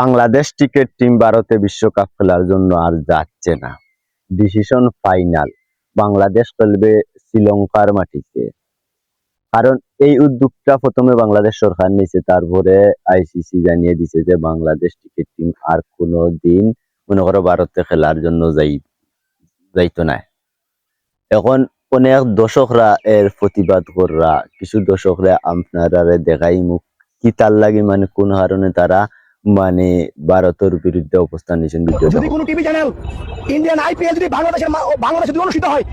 Bangladesh cricket team ভারতে বিশ্বকাপ খেলার জন্য আর যাচ্ছে না। ডিসিশন ফাইনাল বাংলাদেশ খেলবে শ্রীলঙ্কার মাটিতে। কারণ এই উদ্যোগটা প্রথমে বাংলাদেশ সরকার নিয়েছে, তারপরে আইসিসি জানিয়ে দিছে যে বাংলাদেশ ক্রিকেট টিম আর কোনো দিন মনে করো ভারতে খেলার জন্য যাই, যাইতো না। এখন অনেক দর্শকরা এর প্রতিবাদ কররা, কিছু দর্শকরা আপনারা দেখাই মুখ, কি তার লাগে মানে কোন কারণে তারা মানে ভারতের বিরুদ্ধে অবস্থান নিয়েছেন ভিডিও যদি কোনো টিভি চ্যানেল ইন্ডিয়ান আইপিএল যদি বাংলাদেশের বাংলাদেশে যদি অনুষ্ঠিত হয়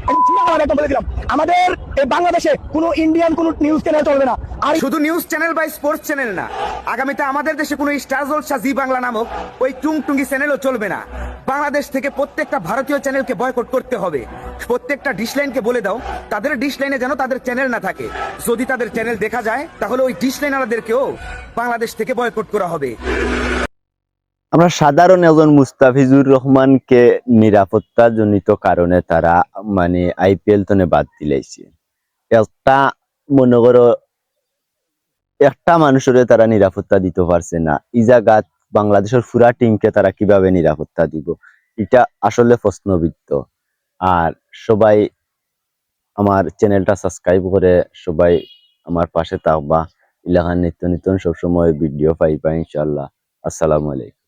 একদম বলে দিলাম। আমাদের এই বাংলাদেশে কোনো ইন্ডিয়ান কোনো নিউজ চ্যানেল চলবে না। আর শুধু নিউজ চ্যানেল বা স্পোর্টস চ্যানেল না আগামীতে আমাদের দেশে কোনো স্টার জলসা জি বাংলা নামক ওই টুংটুঙ্গি চ্যানেলও চলবে না। বাংলাদেশ থেকে প্রত্যেকটা ভারতীয় চ্যানেলকে বয়কট করতে হবে। প্রত্যেকটা ডিশ লাইনকে বলে দাও, তাদের ডিশ লাইনে যেন তাদের চ্যানেল না থাকে। যদি তাদের চ্যানেল দেখা যায়, তাহলে ওই ডিশ লাইনারদেরকেও বাংলাদেশ থেকে বয়কট করা হবে। আমরা সাধারণ একজন মুস্তাফিজুর রহমানকে নিরাপত্তা জনিত কারণে তারা মানে আইপিএল তনে বাদ দিলাইছে। একটা, মনে করো, একটা মানুষের তারা নিরাপত্তা দিতে পারছে না। ইজাগাত বাংলাদেশের ফুরা টিমকে তারা কীভাবে নিরাপত্তা দিব? এটা আসলে প্রশ্নবিদ্ধ। আর সবাই আমার চ্যানেলটা সাবস্ক্রাইব করে সবাই আমার পাশে থাকবা। ইলাকার নিত্য নিত্য সবসময় ভিডিও পাইবা ইনশাল্লাহ আসসালামু আলাইকুম।